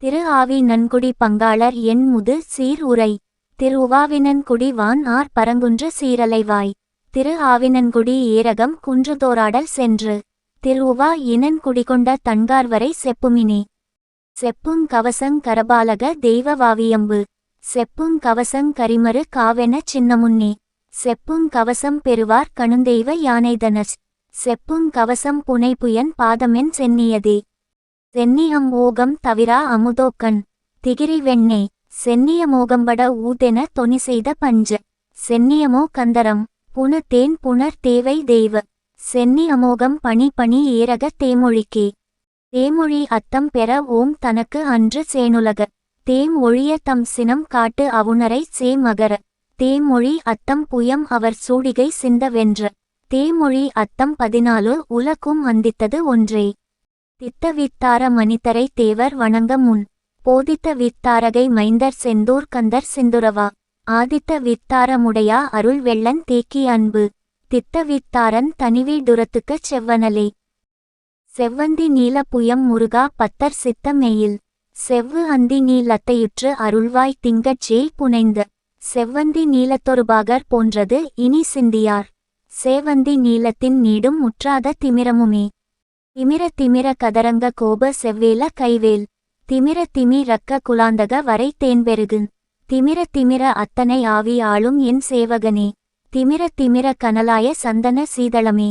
திரு ஆவி நன்குடி பங்காளர் என் முது சீர் உரை. திரு உவாவினன்குடி வான் ஆர் பரங்குன்று சீரலைவாய். திரு ஆவினன்குடி ஏரகம் குன்றுதோராடல் சென்று. திரு உவா இனன் குடிகொண்ட தன்கார்வரை செப்புமினே. செப்புங் கவசங் கரபாலக தெய்வ வாவியம்பு. செப்புங் கவசங் கரிமறு காவென சின்னமுன்னே. செப்புங் கவசம் பெறுவார் கணுந்தெய்வ யானைதனஸ். செப்புங் கவசம் புனைபுயன் பாதமென் சென்னியதே. சென்னியம் ஓகம் தவிரா அமுதோக்கன். திகிரி வெண்ணே சென்னிய மோகம்பட ஊதென தொனி செய்த பஞ்ச. சென்னியமோ கந்தரம் புனு தேன் புனர் தேவை தெய்வ. சென்னி அமோகம் பணி பணி ஏரக தேமொழிக்கே. தேமொழி அத்தம் பெற ஓம் தனக்கு அன்று சேனுலக. தேம் ஒழிய தம் சினம் காட்டு அவுணரை சேமகர. தேமொழி அத்தம் புயம் அவர் சூடிகை சிந்த வென்ற. தேமொழி அத்தம் பதினாலு உலக்கும் அந்தித்தது ஒன்றே. தித்த வித்தார மணித்தரை தேவர் வணங்க முன் போதித்த வித்தாரகை மைந்தர் செந்தூர் கந்தர் செந்துரவா ஆதித்த வித்தாரமுடையா அருள் வெள்ளன் தேக்கி அன்பு தித்த வித்தாரன் தனிவி துரத்துக்குச் செவ்வனலே. செவ்வந்தி நீல புயம் முருகா பத்தர் சித்தமெயில் செவ்வு அந்தி நீலத்தையுற்று அருள்வாய் திங்கட்சேல் புனைந்த. செவ்வந்தி நீலத்தொருபாகர் போன்றது இனி சிந்தியார் சேவந்தி நீலத்தின் நீடும் முற்றாத திமிரமுமே. திமிர திமிர கதரங்க கோப செவ்வேல கைவேல். திமிர திமி ரக்க குலாந்தக வரை தேன்பெருகுன் திமிர திமிர அத்தனை ஆவி ஆளும் என் சேவகனே. திமிர திமிர கனலாய சந்தன சீதளமே.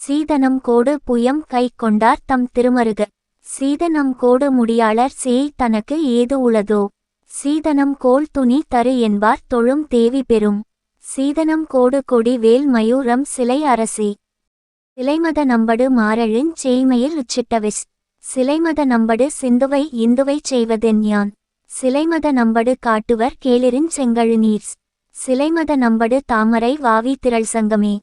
சீதனம் கோடு புயம் கை கொண்டார் தம் திருமருக. சீதனம் கோடு முடியாளர் சேய் தனக்கு ஏது உளதோ. சீதனம் கோல் துணி தரு என்பார் தொழும் தேவி பெறும் சீதனம் கோடு கொடி வேல் மயூரம் சிலை அரசே. சிலைமத நம்படு மாரழின் செய்மையில் உச்சிட்டவிஸ் சிலைமத நம்படு சிந்துவை இந்துவைச் செய்வதென் யான். சிலைமத நம்படு காட்டுவர் கேளிரின் செங்கழு நீர்ஸ். சிலைமத நம்படு தாமரை வாவி திரள் சங்கமே.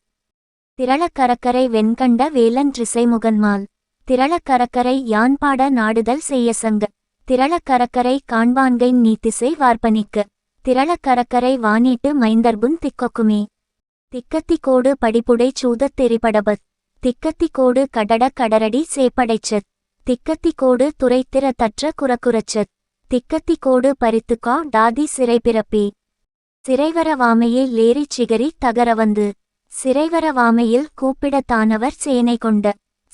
திரளக்கரக்கரை வெண்கண்ட வேலன் திசைமுகன்மால் திரளக்கரக்கரை யான் பாட நாடுதல் செய்ய சங்க. திரளக்கரக்கரை காண்பான்கை நீத்திசை வார்ப்பனிக்கு திரளக்கரக்கரை வானீட்டு மைந்தர்புன் திக்கொக்குமே. திக்கத்திக்கோடு படிப்புடை சூதத் தெரிபடபத். திக்கத்திக்கோடு கடட கடரடி சேப்படைச்சத். திக்கத்திக்கோடு துரைத்திர தற்ற குறக்குறச்சத். திக்கத்திக்கோடு பறித்துக்கா டாதி சிறைபிறப்பே. சிறைவரவாமையில் லேறிச் சிகரி தகரவந்து. சிறைவரவாமையில் கூப்பிடத்தானவர் சேனை கொண்ட.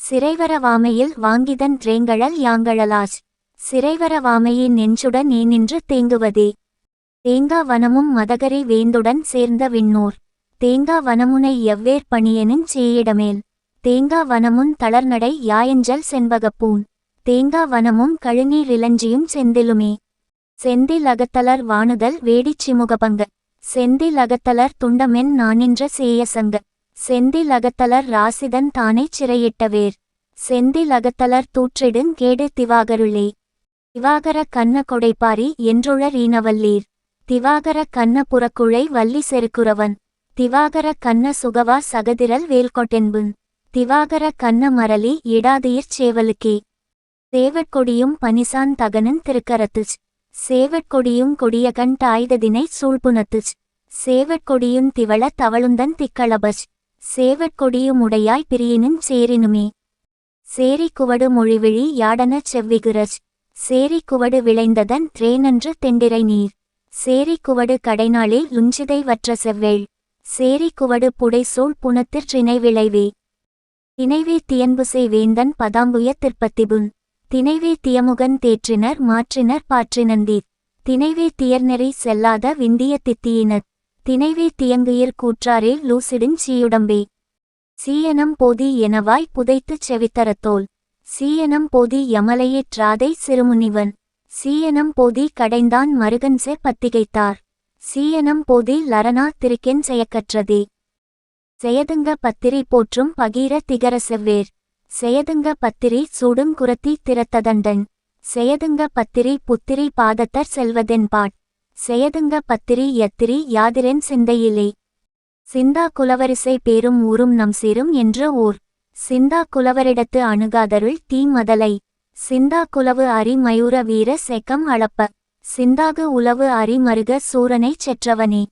சிறைவரவாமையில் வாங்கிதன் ரேங்கழல் யாங்கழலாஸ் சிறைவரவாமையின் நெஞ்சுடன் ஏ நின்று தேங்குவதே. தேங்கா வனமும் மதகரி வேந்துடன் சேர்ந்த விண்ணோர். தேங்கா வனமுனை எவ்வேற் பணியெனுஞ் சேயிடமேல். தேங்கா வனமுன் தளர்நடை யாயஞ்சல் செண்பகப்பூன் தேங்கா வனமும் கழுநீர் இளஞ்சியும் செந்திலுமே. செந்தில் அகத்தலர் வாணுதல் வேடிச் சிமுகபங்க. செந்தில் அகத்தலர் துண்டமென் நானின்ற சேயசங்க. செந்தில் அகத்தலர் ராசிதன் தானே சிறையிட்டவேர் செந்தில் அகத்தலர் தூற்றிடுங் கேடு திவாகருளே. திவாகர கண்ண கொடைப்பாரி என்றுழர் ஈனவல்லீர். திவாகர கண்ண புறக்குழை வள்ளி செருக்குறவன். திவாகர கண்ண சுகவா சகதிரல் வேல்கொட்டென்புன் திவாகர கண்ண மரளி இடாதீர் சேவலுக்கே. சேவற்கொடியும் பனிசான் தகனன் திருக்கரத்துச். சேவற்கொடியும் கொடியகன் தாய்ததினை சூழ்புணத்துச். சேவற்கொடியும் திவள தவளுந்தன் திக்களபச். சேவற்கொடியும் உடையாய் பிரியினும் சேரினுமே. சேரி குவடு மொழிவிழி யாடனச் செவ்விகுரச் சேரி குவடு விளைந்ததன் திரேனன்று தெண்டிரை நீர். சேரி குவடு கடைநாளில் லுஞ்சிதை வற்ற செவ்வேள். சேரி குவடு புடைசூழ் புனத்திற் விளைவே தினைவே தியன்புசை வேந்தன் பதாம்புய திற்பத்திபுன் தினைவே தியமுகன் தேற்றினர் மாற்றினர் பாற்றினந்தீர். தினைவே தியர்நெறி செல்லாத விந்திய தித்தியினர். தினைவே தியங்குயிர் கூற்றாரே லூசிடுஞ் சீயுடம்பே. சீயனம் போதி எனவாய் புதைத்துச் செவித்தரத்தோல். சீயனம் போதி யமலையேற்றாதை சிறுமுனிவன். சீயனம் போதி கடைந்தான் மருகன்சே பத்திகைத்தார். சீயனம் போதி லரணா திருக்கென் செயக்கற்றதே. செயதுங்க பத்திரி போற்றும் பகீர திகர செவ்வேர் செயதுங்க பத்திரி சுடும் குரத்தி திறத்ததண்டன். செயதுங்க பத்திரி புத்திரி பாதத்தர் செல்வதென்பாட் செயதுங்க பத்திரி யத்திரி யாதிரென் சிந்தையிலே. சிந்தா குலவரிசை பேரும் ஊரும் நம் சீரும் என்ற ஊர் சிந்தா குலவரிடத்து அணுகாதருள் தீ மதலை. சிந்தா குலவு அரி மயூர வீர செக்கம் அளப்ப. சிந்தாகு உளவு அரி மருக சூரனைச் செற்றவனே.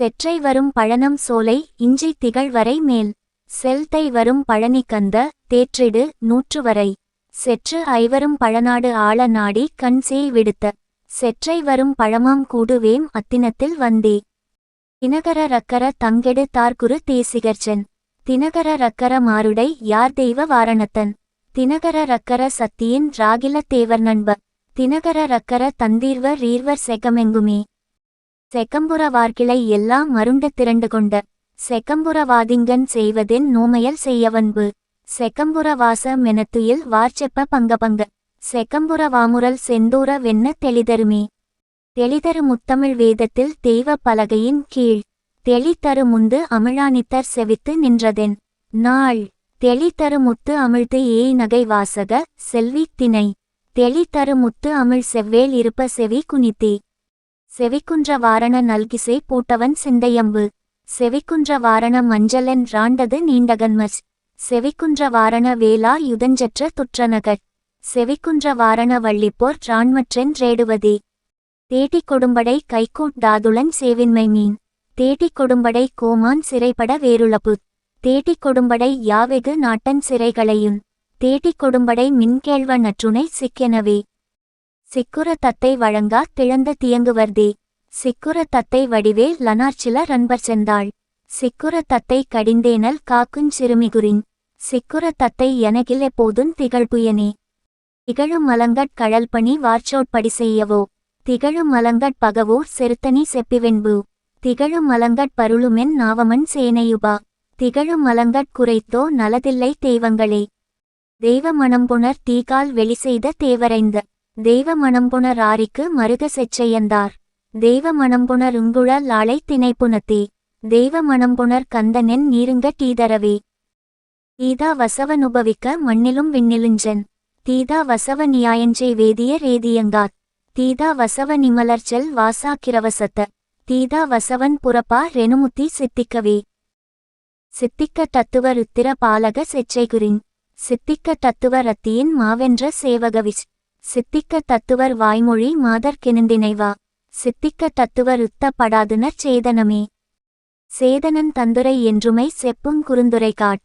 செற்றை வரும் பழனம் சோலை இஞ்சி திகழ் வரை மேல். செல்தை வரும் பழனி கந்த தேற்றிடு நூற்றுவரை செற்று ஐவரும் பழநாடு ஆள நாடி கண் சேய் விடுத்த. செற்றை வரும் பழமாம் கூடுவேம் அத்தினத்தில் வந்தே. தினகர ரக்கர தங்கெடு தார்குரு தேசிகர்ச்சன். தினகர ரக்கர மாருடை யார் தெய்வ வாரணத்தன்? தினகர ரக்கர சத்தியின் ராகில தேவர் நண்ப. தினகர ரக்கர தந்தீர்வர் ரீர்வர் செகமெங்குமே. செக்கம்புறவார்கிளை எல்லாம் மருண்ட திரண்டு கொண்ட செக்கம்புறவாதிங்கன் செய்வதென் நோமையல் செய்யவன்பு. செக்கம்புற வாச மெனத்துயில் வார்ச்செப்ப பங்க பங்க வாமுரல் செந்தூர வெண்ண தெளிதருமே. தெளிதரு முத்தமிழ் வேதத்தில் தெய்வ பலகையின் கீழ் தெளித்தரு முந்து அமிழானித்தர் செவித்து நின்றதென். நாள் தெளித்தரு முத்து அமிழ்த்து ஏய் நகை வாசக செல்வி திணை தெளித்தரு முத்து அமிழ் செவ்வேல் இருப்ப செவி குனித்தே. செவிக்குன்ற வாரண நல்கிசை பூட்டவன் சிந்தையம்பு. செவிக்குன்ற வாரண மஞ்சளென் ராண்டது நீண்டகன்மச் செவிக்குன்ற வாரண வேலா யுதஞ்சற்ற துற்றநகர் செவிக்குன்ற வாரண வள்ளிப்போர் ராண்மற்றென் ரேடுவதே. தேட்டிக் கொடும்படை கைகூட்டாதுளன் சேவின்மை மீன். தேட்டிக் கொடும்படை கோமான் சிறைப்பட வேருளப்பு. தேட்டிக் கொடும்படை யாவெகு நாட்டன் சிறைகளையும் தேட்டிக் கொடும்படை மின்கேழ்வ நற்றுணை சிக்கெனவே. சிக்குர தத்தை வழங்கா திழந்த தியங்குவர்தே. சிக்குர தத்தை வடிவே லனார்ச்சில ரன்பர் செந்தாள். சிக்குர தத்தை கடிந்தேனல் காக்குஞ் சிறுமிகுரின் சிக்குர தத்தை எனகில் எப்போதும் திகழ்புயனே. திகழும் மலங்கட் கழல்பணி வார்ச்சோட்படி செய்யவோ திகழும் மலங்கட் பகவோர் செருத்தனி செப்பிவென்பு. திகழும் மலங்கட் பருளுமென் நாவமன் சேனையுபா. திகழும் மலங்கட் குறைத்தோ நலதில்லை தெய்வங்களே. தெய்வ மணம்புணர் தீகால் வெளி செய்த தேவரைந்த. தெய்வ மணம்புணர் ஆரிக்கு மருக செச்சையந்தார். தெய்வ மணம்புணர் உங்குழல் ஆளை திணைப்புணத்தே தெய்வ மணம்புணர் கந்தனென் நீருங்க டீதரவே தீதா வசவனுபவிக்க மண்ணிலும் விண்ணிலுஞ்சன். தீதா வசவ நியாயஞ்சை வேதிய ரேதியங்காத் தீதா வசவ நிமலர்ச்சல் வாசா கிரவசத்த. தீதா வசவன் புறப்பா ரெனுமுத்தி சித்திக்கவே. சித்திக்க தத்துவ ருத்திர பாலக செச்சைகுரின் சித்திக்க தத்துவ ரத்தியின் மாவென்ற சேவகவிச் சித்திக்க தத்துவர் வாய்மொழி மாதர் கிணிந்தினைவா சித்திக்க தத்துவர் ருத்த படாதுனர் சேதனமே. சேதனன் தந்துரை என்றுமை செப்பும் குறுந்துரை காட்.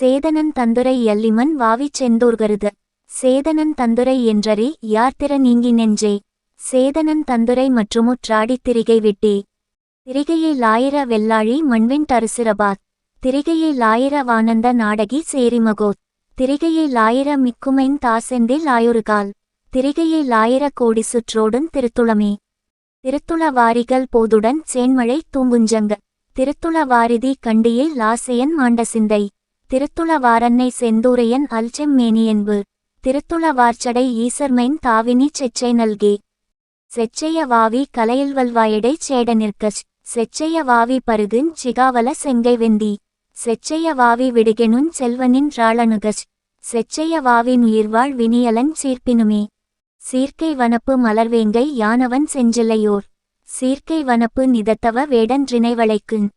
சேதனன் தந்துரை எல்லிமன் வாவிச் செந்தூர்கருது. சேதனன் தந்துரை என்றறி யார்திற நீங்கி நெஞ்சே. சேதனன் தந்துரை மற்றுமுற்றாடித் திரிகை விட்டே. திரிகையை லாயிர வெள்ளாழி மண்வின் தரிசிரபாத் திரிகையை லாயிர வானந்த நாடகி சேரிமகோத். திரிகையை லாயிர மிக்குமைன் தாசெந்தில் ஆயுறுகால் திரிகையை லாயிர கோடி சுற்றோடுன் திருத்துளமே. திருத்துள வாரிகள் போதுடன் சேன்மழை தூங்குஞ்சங்க. திருத்துள வாரிதி கண்டியில் லாசையன் மாண்ட சிந்தை. திருத்துள வாரன்னை செந்தூரையன் அல்செம் மேனியென்பு திருத்துள வார்ச்சடை ஈசர்மைன் தாவினி செச்சை நல்கே. செச்சைய வாவி கலையல்வல்வாயடை சேட நிற்கச் செச்சைய வாவி பருகுன் சிகாவல செங்கை வெந்தி. செச்சைய வாவி விடுகெனுன் செல்வனின் ராளனுகச் செச்சைய வாவின் உயிர்வாழ் வினியலன் சீர்ப்பினுமே. சீர்க்கை வனப்பு மலர்வேங்கை யானவன் செஞ்சில்லையோர் சீர்க்கை வனப்பு நிதத்தவ வேடன் வேடன்றினைவளைக்குஞ்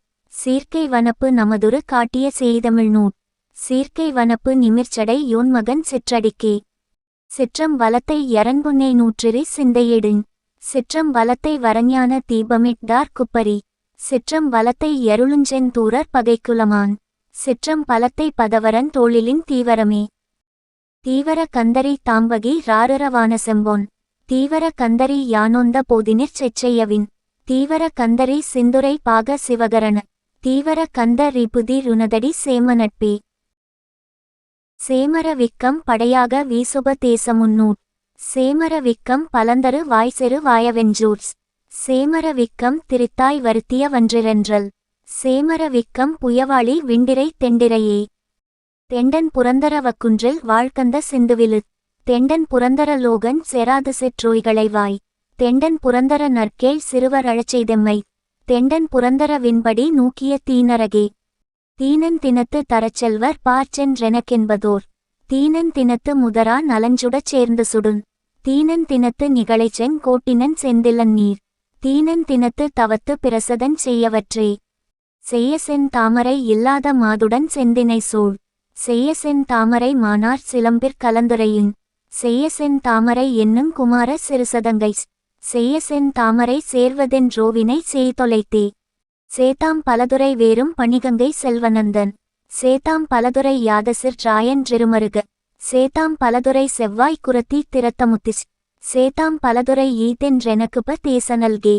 சீர்க்கை வனப்பு நமதுரு காட்டிய செய்தமிழ்நூட் சீர்க்கை வனப்பு நிமிர்ச்சடை யோன்மகன் சிற்றடிக்கே. சிற்றம் வலத்தை யரன்புன்னை நூற்றிரி சிந்தையிடுங் சிற்றம் வலத்தை வரஞான தீபமிட்டார் குப்பரி. சிற்றம் வலத்தை எருளுஞ்சென் தூரர் பகைக்குலமான். சிற்றம் பலத்தை பதவரன் தோளிலின் தீவரமே. தீவர கந்தரி தாம்பகி ராரரவான செம்போன் தீவர கந்தரி யானொந்த போதினிற் செச்சையவின் தீவர கந்தரி சிந்துரை பாக சிவகரண. தீவர கந்த ரிபுதி ருணதடி சேம நட்பே சேமர விக்கம் படையாக வீசுப தேசமுன்னூட் சேமர விக்கம் பலந்தரு வாய்செரு வாயவெஞ்சூர்ஸ். சேமர விக்கம் திருத்தாய் வருத்திய வன்றிரென்றல். சேமர விக்கம் புயவாளி விண்டிரை தெண்டிரையே. தெண்டன் புரந்தர வக்குன்றில் வாழ்கந்த சிந்துவிலு தெண்டன் புரந்தர லோகன் செராது செற்றோய்களை வாய். தெண்டன் புரந்தர நற்கேள் சிறுவர் அழச்செய்தெம்மை. தெண்டன் புரந்தர விண்படி நூக்கிய தீனரகே தீனன் தினத்து தரச்செல்வர் பார்ச்சென்றெனக்கென்பதோர் தீனன் தினத்து முதரா நலஞ்சுடச் சேர்ந்து சுடுன் தீனன் தினத்து நிகழைச்சென் கோட்டினன் செந்திலன் நீர். தீனன் தினத்து தவத்து பிரசதன் செய்யவற்றே. செய்ய சென் தாமரை இல்லாத மாதுடன் செந்தினை சூழ். செய்யசென் தாமரை மானார் சிலம்பிற் கலந்துரையுங். செய்ய சென் தாமரை என்னும் குமார சிறுசதங்கை செய்யசென் தாமரை சேர்வதென் ரோவினை செய்தொலைத்தே. சேத்தாம் பலதுரை வேறும் பணிகங்கை செல்வனந்தன் சேத்தாம் பலதுரை யாதசிற் ராயன் றிருமருக. சேதாம் பலதுரை செவ்வாய் குரத்தி திரத்தமுத்திஸ் சேதாம் பலதுரை ஈதென்றெனக்குப தேசனல்கே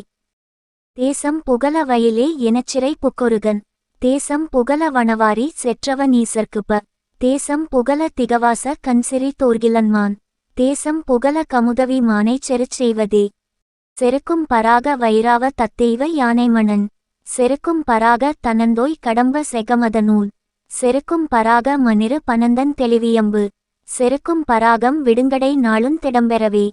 தேசம் புகழ வயலே எனச்சிறை புக்கொருகன். தேசம் புகழ வனவாரி செற்றவ நீசர்க்குப்ப தேசம் புகழ திகவாச கண்சிறி தோர்கிலன்மான். தேசம் புகழ கமுதவி மானைச் செருச் செய்வதே. செருக்கும் பராக வைராவ தத்தெய்வ யானைமணன். செருக்கும் பராக தனந்தோய் கடம்ப செகமத நூல் செருக்கும் பராக மனிரு பனந்தன் தெளிவியம்பு. செருக்கும் பராகம் விடுங்கடை நாளும் திடம்பெறவே.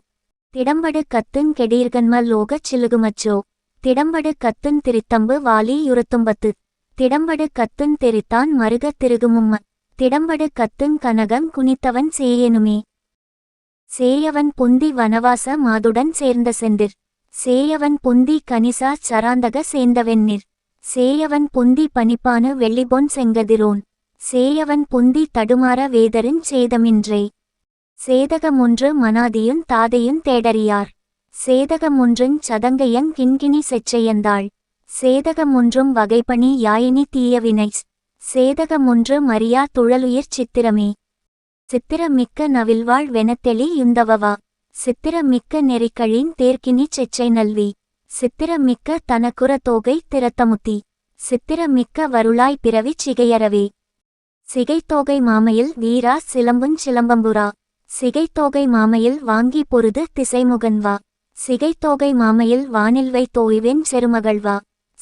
திடம்படு கத்துங் கெடீர்கன்ம லோகச் சிலுகுமச்சோ. திடம்படு கத்துன் திரித்தம்பு வாலி யுரத்தும்பத்து திடம்படு கத்துன் தெரித்தான் மருகத் திருகுமும்ம. திடம்படு கத்துங் கனகம் குனித்தவன் சேயனுமே. சேயவன் புந்தி வனவாச மாதுடன் சேர்ந்த செந்திர். சேயவன் புந்தி கனிசா சராந்தக சேர்ந்தவெந்நிர் சேயவன் புந்தி பனிப்பானு வெள்ளிபொன் செங்கதிரோன். சேயவன் புந்தி தடுமாற வேதரின் சேதமின்றே. சேதகமொன்று மனாதியுன் தாதையும் தேடறியார். சேதகமொன்றின் சதங்கையங் கிண்கிணி செச்சையந்தாள் சேதகமொன்றும் வகைப்பணி யாயினி தீயவினை சேதகமொன்று மரியா துழலுயிர் சித்திரமே. சித்திரமிக்க நவில்வாழ் வெனத்தெளி யுந்தவவா. சித்திரமிக்க நெறிக்கழின் தேர்க்கினி செச்சை நல்வி. சித்திரமிக்க தனக்குர தோகை திரத்தமுத்தி சித்திரமிக்க வருளாய் பிறவிச் சிகையறவே. சிகைத்தோகை மாமையில் வீரா சிலம்புஞ் சிலம்பம்புரா சிகைத்தோகை மாமையில் வாங்கி பொருது திசைமுகன்வா. சிகைத்தோகை மாமையில் வானில்வை தோய்வென் செருமகள்வா.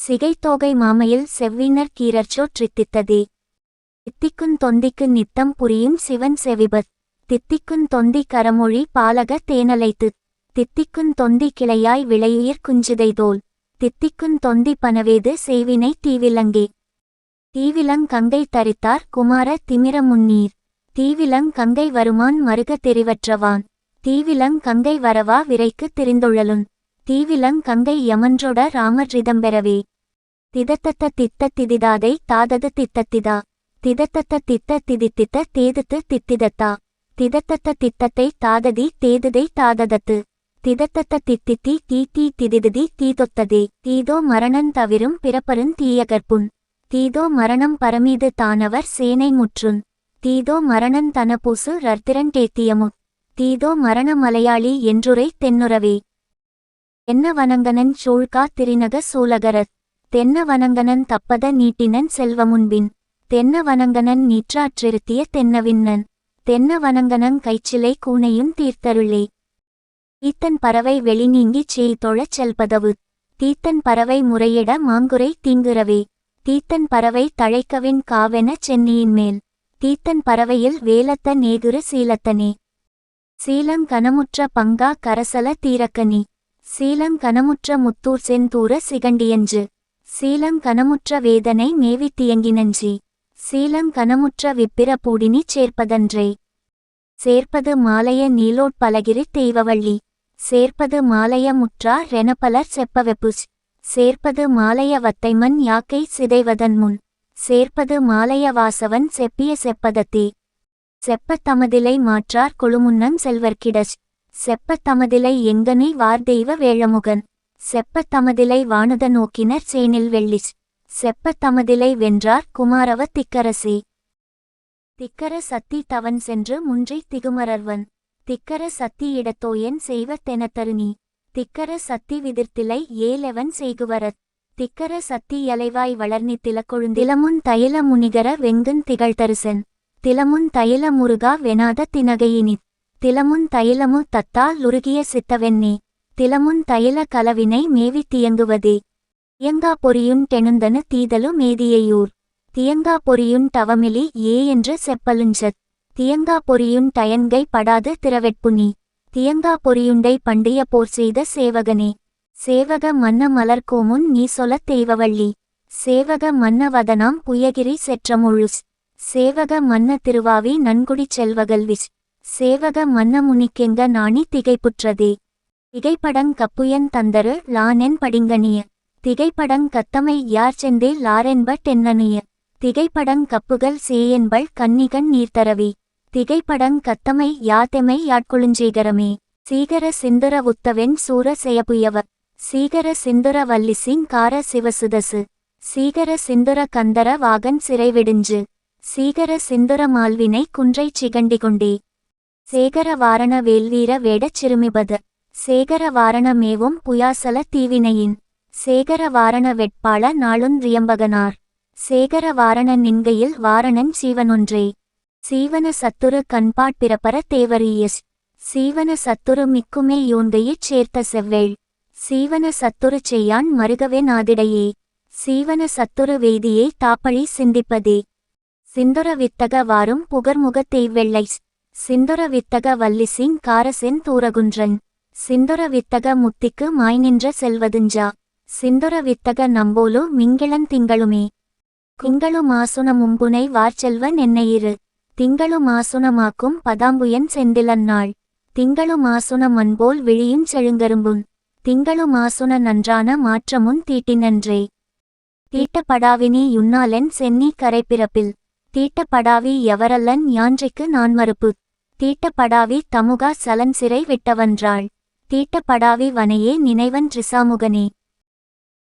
சிகைத்தோகை மாமையில் செவ்வினர் கீரர்ச்சோற் றித்தித்ததே தித்திக்குந் தொந்திக்கு நித்தம் புரியும் சிவன் செவிபத். தித்திக்குந் தொந்தி கரமொழி பாலக தேனலைத்து. தித்திக்குந் தொந்தி கிளையாய் விளையுயிர் குஞ்சுதைதோல். தித்திக்குந் தொந்தி பனவேது செய்வினை தீவிலங்கே. தீவிலங் கங்கை தரித்தார் குமார திமிர முன்னீர். தீவிலங் கங்கை வருமான் மருக தெரிவற்றவான். தீவிலங் கங்கை வரவா விரைக்கு திரிந்துழலுன். தீவிலங் கங்கை யமன்றொட ராமரிதம்பெறவே திதத்தத்த தித்த திதிதாதை தாதது தித்தத்திதா. திதத்தத்த தித்த திதித்தித்த தேதுத்து தித்திதத்தா. திதத்தத்த தித்தத்தை தாததி தேதுதை தாததத்து. திதத்தத்த தித்தித்தி தீ தீ திதிதி தீதொத்ததே. தீதோ மரணன் தவிரும் பிறப்பருந் தீயகற்புன். தீதோ மரணம் பரமீது தானவர் சேனை முற்றுன். தீதோ மரணன் தனபூசு ரர்த்திரன் டேத்தியமு தீதோ மரண மலையாளி என்றுரை தென்னுறவே. என்ன வணங்கனன் சூழ்கா திரிநக சூலகரத் தென்ன வணங்கனன் தப்பத நீட்டினன் செல்வமுன்பின். தென்ன வணங்கனன் நீற்றாற்றிருத்திய தென்னவின்னன் தென்ன வணங்கனன் கைச்சிலை கூனையும் தீர்த்தருளே. ஈத்தன் பறவை வெளிநீங்கிச் செய்தொழச் செல்பதவு. தீத்தன் பறவை முறையிட மாங்குரை தீங்குறவே. தீத்தன் பறவை தழைக்கவின் காவென சென்னியின் மேல். தீத்தன் பறவையில் வேலத்த நேகுரு சீலத்தனே. சீலங் கனமுற்ற பங்கா கரசல தீரக்கனி. சீலம் கனமுற்ற முத்தூர் செந்தூர சிகண்டியஞ்சு சீலங் கனமுற்ற வேதனை மேவி தியங்கினஞ்சி சீலம் கனமுற்ற விப்பிர பூடினிச் சேர்ப்பதன்றே. சேர்ப்பது மாலைய நீலோட் பலகிரி தெய்வவள்ளி. சேர்ப்பது மாலைய முற்றா ரெனப்பலர் செப்பவெப்புஸ் சேர்ப்பது மாலைய வத்தைமன் யாக்கை சிதைவதன் முன். சேர்ப்பது மாலைய வாசவன் செப்பிய செப்பதத்தே. செப்பத் தமதிலை மாற்றார் கொழுமுன்னம் செல்வர்க்கிடச். செப்பத்தமதிலை எங்கனை வார்தெய்வ வேழமுகன். செப்பத்தமதிலை வானுத நோக்கினர் சேனில் வெள்ளிச். செப்பத்தமதிலை வென்றார் குமாரவ திக்கரசே. திக்கர சத்தி தவன் சென்று முன்றி திகுமரர்வன். திக்கர சத்தி இடத்தோயன் செய்வ தெனத்தருணி. திக்கர சத்தி விதிர்த்திலை ஏலெவன் செய்குவரத். திக்கர சத்தி யலைவாய் வளர்னி திலக்கொழுந்திலமுன் தைல முனிகர வெங்குன் திகழ்தருசன். திலமுன் தைல முருகா வெனாத தினகையினித் திலமுன் தைலமு தத்தால் உருகிய சித்தவெண்ணே திலமுன் தைல கலவினை மேவித் தியங்குவதே. தியங்கா பொரியுன் டெனுந்தனு தீதலு மேதியையூர். தியங்கா பொரியுன் தவமிலி ஏ என்று செப்பலுஞ்சத். தியங்கா பொரியுன் டயன்கை படாது திரவெட்புனி தியங்கா பொரியுண்டை பண்டிய போர் செய்த சேவகனே. சேவக மன்ன மலர்கோமுன் நீ சொலத் தெய்வவள்ளி. சேவக மன்ன வதனாம் புயகிரி செற்றமுழுஸ். சேவக மன்ன திருவாவி நன்குடி செல்வகல்விஸ். சேவக மன்னமுனிக்கெங்க நாணி திகைப்புற்றதே. திகைப்படங் கப்புயன் தந்தரு லானென் படிங்கனிய. திகைப்படங் கத்தமை யார் செந்தே லாரென்ப டென்னனிய. திகைப்படங் கப்புகள் சேயென்பள் கன்னிகன் நீர்த்தரவி. திகைப்படங் கத்தமை யாத்தெமை யாட்கொழுஞ்சீகரமே. சீகர சிந்துர உத்தவென் சூர செயபுயவ. சீகர சிந்துர வல்லிசிங் கார சிவசுதசு. சீகர சிந்துர கந்தர வாகன் சிறைவிடுஞ்சு. சீகர சிந்துர மால்வினை குன்றைச் சிகண்டிகொண்டே. சேகர வாரண வேல்வீர வேடச் சிறுமிபது சேகர வாரணமேவும் புயாசல தீவினையின். சேகர வாரண வெட்பாள நாளுந்திரியம்பகனார். சேகர வாரண நின்கையில் வாரணன் சீவனொன்றே. சீவன சத்துரு கண்பாட் பிறப்பர தேவரியஸ். சீவன சத்துரு மிக்குமே யோன்கையிற் சேர்த்த செவ்வேள். சீவன சத்துரு செய்யான் மருகவே நாதிடையே. சீவன சத்துரு வேதியை தாப்பழி சிந்திப்பதே. சிந்துர வித்தக வாரும் புகர்முகத் தெய்வெள்ளை சிந்துர வித்தக வல்லிசிங் காரசென் தூரகுன்றன். சிந்துர வித்தக முத்திக்கு மாய் நின்ற செல்வதுஞ்சா. சிந்துர வித்தக நம்போலு மிங்கிளன் திங்களுமே. திங்களு மாசுன மும்புனை வார்ச்செல்வன் என்னையிரு திங்களு மாசுனமாக்கும் பதாம்புயன் செந்திலன்னாள் திங்களு மாசுன மண்போல் விழியும் செழுங்கரும்பும். திங்களு மாசுன நன்றான மாற்றமுன் தீட்டினன்றே. தீட்டப்படாவினி யுன்னாலென் சென்னி கரைப்பிறப்பில். தீட்டப்படாவி எவரல்லன் யான்றைக்கு நான் மறுப்பு தீட்டப்படாவி தமுகா சலன் சிறை விட்டவன்றாள். தீட்டப்படாவி வனையே நினைவன் ரிசாமுகனே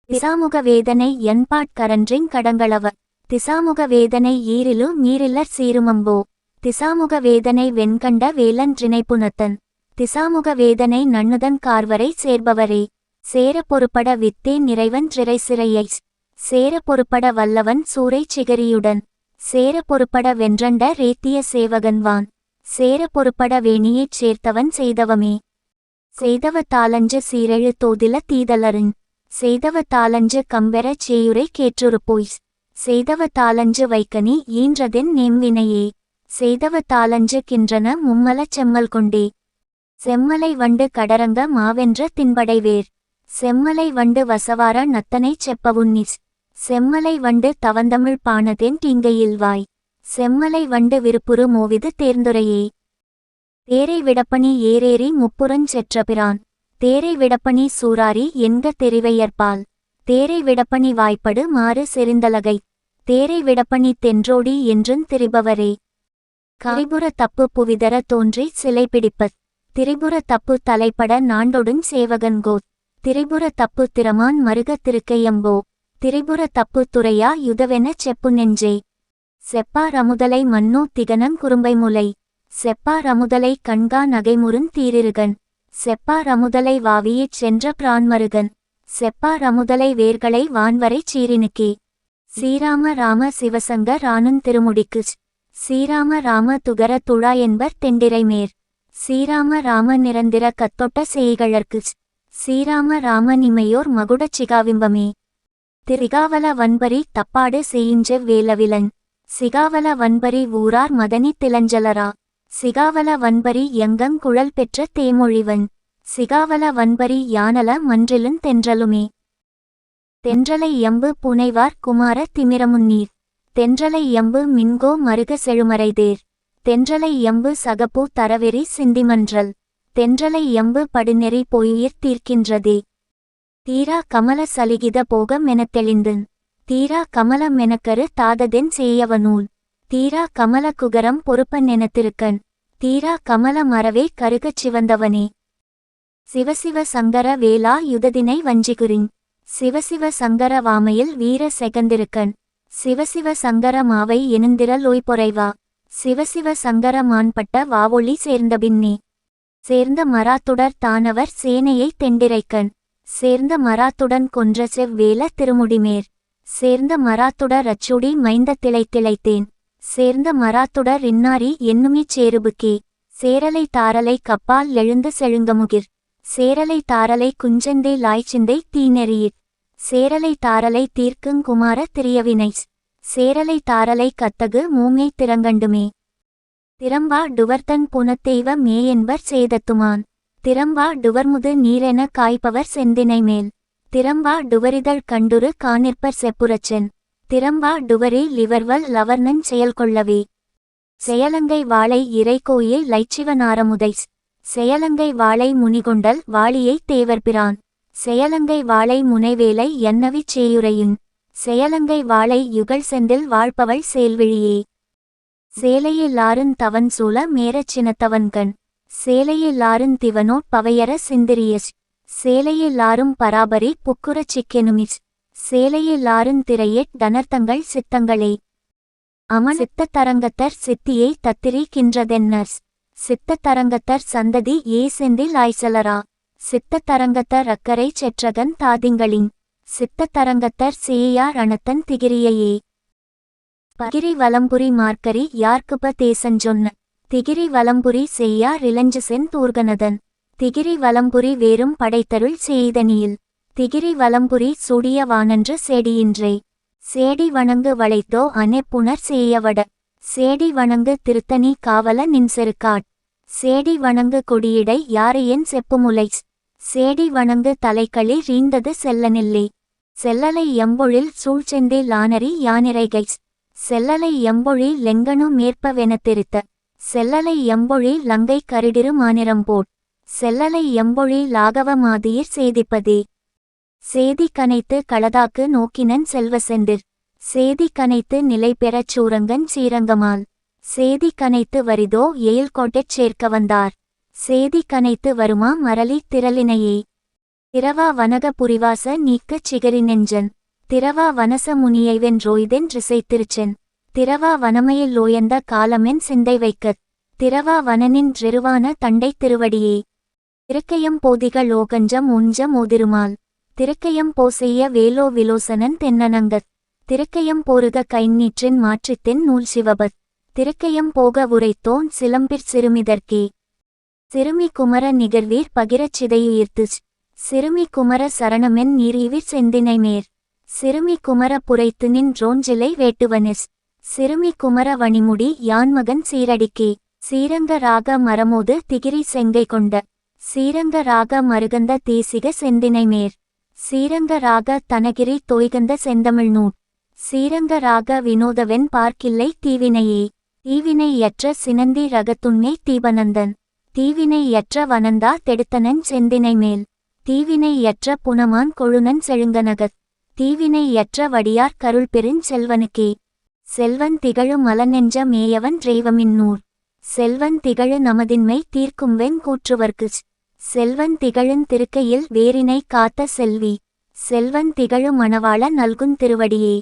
திசாமுக வேதனை என்பாட்கரன்றின் கடங்களவ. திசாமுக வேதனை ஈரிலு மீரில்லற் சீருமம்போ. திசாமுக வேதனை வெண்கண்ட வேலன் வேலன்றினைப்புனத்தன் திசாமுக வேதனை நண்ணுதன் கார்வரை சேர்பவரே. சேர பொறுப்பட வித்தே நிறைவன் திரை சிறையை சேர பொறுப்பட வல்லவன் சூறை சிகரியுடன். சேர பொறுப்பட வென்றண்ட ரேத்திய சேவகன்வான். சேர பொறுப்பட வேணியைச் சேர்த்தவன் செய்தவமே. செய்தவ தாளஞ்சு சீரெழு தோதில தீதலருன் செய்தவ தாளஞ்சு கம்பெற சேயுரை கேற்றுருப்போய்ஸ் செய்தவ தாளஞ்சு வைக்கனி ஈன்றதென் நேம்வினையே. செய்தவ தாளஞ்சு கின்றன மும்மலச் செம்மல் கொண்டே. செம்மலை வண்டு கடரங்க மாவென்ற தின்படைவேர் செம்மலை வண்டு வசவார நத்தனைச் செப்பவுன்னிஸ் செம்மலை வண்டு தவந்தமிழ் பானதென் தீங்கையில்வாய். செம்மலை வண்டு விருப்புரு மோவிது தேர்ந்துரையே தேரை விடப்பணி ஏரேறி முப்புறஞ் செற்றபிரான். தேரை விடப்பணி சூராரி என்க தெரிவையற்பால். தேரை விடப்பணி வாய்ப்படு மாறு செறிந்தலகை. தேரை விடப்பணி தென்றோடி என்றும் திரிபவரே. கரிபுர தப்பு புவிதர தோன்றி சிலை பிடிப்பத் திரிபுர தப்பு தலைப்பட நாண்டொடுஞ் சேவகன்கோத் திரிபுர தப்பு திறமான் மருக திருக்கையம்போ திரிபுர தப்பு துறையா யுதவெனச் செப்பு நெஞ்சே செப்பார் அமுதலை மன்னோ திகனங் குறும்பை முலை. செப்பார் அமுதலை கண்கா நகைமுருந் தீரிருகன். செப்பார் அமுதலை வாவியிற் சென்ற பிரான்மருகன் செப்பார் அமுதலை வேர்களை வான்வரைச் சீரினுக்கே சீராம ராம சிவசங்க ராணுந் திருமுடிக்கு சீராம ராம துகர துழா என்பர் தெண்டிரைமேர் சீராம ராம நிரந்திர கத்தொட்ட செய்கழற்கு சீராம ராம நிமையோர் மகுடச் சிகாவிம்பமே. திரிகாவல வன்பரி தப்பாடு செய்யுஞ்செவ் வேலவிலன். சிகாவல வன்பரி ஊரார் மதனி திலஞ்சலரா. சிகாவல வன்பரி எங்கங் குழல் பெற்ற தேமொழிவன். சிகாவல வன்பரி யானல மன்றிலுந் தென்றலுமே. தென்றலை எம்பு புனைவார் குமார திமிரமுன்னீர். தென்றலை எம்பு மின்கோ மருக செழுமறைதேர். தென்றலை எம்பு சகப்பு தரவெறி சிந்திமன்றல். தென்றலை எம்பு படுநெறி பொய்யிற் தீர்க்கின்றதே. தீரா கமல சலிகித போக மெனத்தெளிந்தன் தீரா கமல மெனக்கரு தாததென் சேயவனூல். தீரா கமல குகரம் பொறுப்பன் எனத்திருக்கன் தீரா கமல மரவே கருகச் சிவந்தவனே. சிவசிவ சங்கர வேலா யுததினை வஞ்சிகுரின் சிவசிவ சங்கர வாமையில் வீர செகந்திருக்கன். சிவசிவ சங்கர மாவை எனுந்திரல் ஒய்பொறைவா சிவசிவ சங்கர மான்பட்ட வாவொளி சேர்ந்தபின்னே சேர்ந்த மராத்துடர் தானவர் சேனையை தெண்டிரைக்கன். சேர்ந்த மராத்துடன் கொன்ற செவ்வேல திருமுடிமேர். சேர்ந்த மராத்துட ரச்சுடி மைந்த திளைத்திளைத்தேன் சேர்ந்த மராத்துடர் இன்னாரி என்னுமே சேருபுக்கே. சேரலை தாரலை கப்பால் எழுந்து செழுங்கமுகிர் சேரலை தாரலை குஞ்செந்தை லாய்ச்சிந்தை தீநெறியிற். சேரலை தாரலை தீர்க்குங் குமார திரியவினை. சேரலை தாரலை கத்தகு மூமை திறங்கண்டுமே. திறம்பா டுவர்தன் புனத்தெய்வ மேயென்பர் சேதத்துமான். திறம்பா டுவர்முது நீரென காய்ப்பவர் செந்தினை மேல் திறம்பா டுவரிதழ் கண்டுரு காணிற்பர் செப்புரச்சன். திறம்பா டுவரி லிவர்வல் லவர்னன் செயல்கொள்ளவி. செயலங்கை வாளை இறைகோயில் லைச்சிவனாரமுதைஸ் செயலங்கை வாளை முனிகொண்டல் வாளியை தேவர்பிரான். செயலங்கை வாளை முனைவேலை என்னவிச் சேயுரையின் செயலங்கை வாளை யுகல் செந்தில் வாழ்பவள் சேல்விழியே. சேலையில்லாருந் தவன் சூழ மேரச் சினத்தவன்கண். சேலையில்லாருந் திவனோ பவையர சிந்திரியஸ். சேலையில்லாரும் பராபரி புக்குரச் சிக்கெனுமிஸ் சேலையில்லாருந் தனர்த்தங்கள் சித்தங்களே. அமன் சித்த தரங்கத்தர் சித்தியை தத்திரிக்கின்றதென்னர்ஸ் சித்த தரங்கத்தர் சந்ததி ஏ செந்தில் ஆய்சலரா. சித்த தரங்கத்தர் அக்கரை செற்றகன் தாதிங்களின். சித்த தரங்கத்தர் சேயார் அணத்தன் திகிரியையே. பகிரி வலம்புரி மார்க்கரி யார்க்குப தேசஞ்சொன்ன திகிரி வலம்புரி செய்யார் இளஞ்சசென் தூர்கனதன். திகிரி வலம்புரி வேறும் படைத்தருள் செய்தனியில். திகிரி வலம்புரி சுடிய வானன்று செடியின்றே. சேடி வணங்கு வளைத்தோ அனைப்புணர் செய்யவட. சேடி வணங்கு திருத்தணி காவல நின்செருக்காட். சேடி வணங்கு கொடியிடை யாரையன் செப்புமுலை. சேடி வணங்கு தலைக்களி ரீந்தது செல்லனில்லே. செல்லலை எம்பொழில் சூழ்ச்செந்தே லானரி யானிரைகை செல்லலை எம்பொழி லெங்கனு மேற்பவென திருத்த. செல்லலை எம்பொழி லங்கை கருடிரு மாநிறம் போட் செல்லலை எம்பொழி லாகவமாதீர் சேதிப்பதே. சேதி கனைத்து களதாக்கு நோக்கினன் செல்வசெந்திர். சேதி கனைத்து நிலை பெறச் சூரங்கன் சீரங்கமால். சேதி கனைத்து வரிதோ எயில்கோட்டைச் சேர்க்க வந்தார். சேதி கனைத்து வருமா மரளி திரளினையே. திரவா வனக புரிவாச நீக்கச் சிகரி நெஞ்சன். திரவா வனச முனியைவென்றோய்தென் ரிசைத்திருச்சென் திரவா வனமையில் லோயந்த காலமென் சிந்தை வைக்கத். திரவா வனனின் ரெருவான தண்டை திருவடியே. திருக்கையம் போதிக லோகஞ்சம் உஞ்சம் ஓதிருமால் திருக்கையம் போசெய்ய வேலோ விலோசனன் தென்னனங்கத் திருக்கையம் போருக கைநீற்றின் மாற்றித்தென் நூல் சிவபத் திருக்கையம் போக உரைத்தோன் சிலம்பிற் சிறுமிதற்கே. சிறுமி குமர நிகர்வீர் பகிரச் சிதையுயிர்த்துச் சிறுமி குமர சரணமென் நீரிவிற் செந்தினை மேர். சிறுமி குமர புரைத்து நின்றோஞ்சிலை வேட்டுவனிஸ். சிறுமி குமர வணிமுடி யான்மகன் சீரடிக்கே. சீரங்க ராக மரமோது திகிரி செங்கை கொண்ட. சீரங்க ராக மருகந்த தேசிக செந்தினைமேர் சீரங்க ராக தனகிரி செந்தமிழ் நூல் சீரங்க ராக வினோதவென் பார்க்கில்லை தீவினையே. தீவினையற்ற சினந்தி ரகத்துண்ணே தீபனந்தன் தீவினையற்ற வனந்தா தெடுத்தனன் செந்தினைமேல் தீவினையற்ற புனமான் கொழுனன் செழுங்கனகத் தீவினையற்ற வடியார் கருள் பெருஞ் செல்வனுக்கே. செல்வன் திகழு மலநெஞ்ச மேயவன் ரேவமின்னூர் செல்வன் திகழு நமதின்மை தீர்க்கும்வென் கூற்றுவர்க்குச். செல்வன் திகழுன் திருக்கையில் வேரினை காத்த செல்வி. செல்வன் திகழு மணவாள நல்குந் திருவடியே.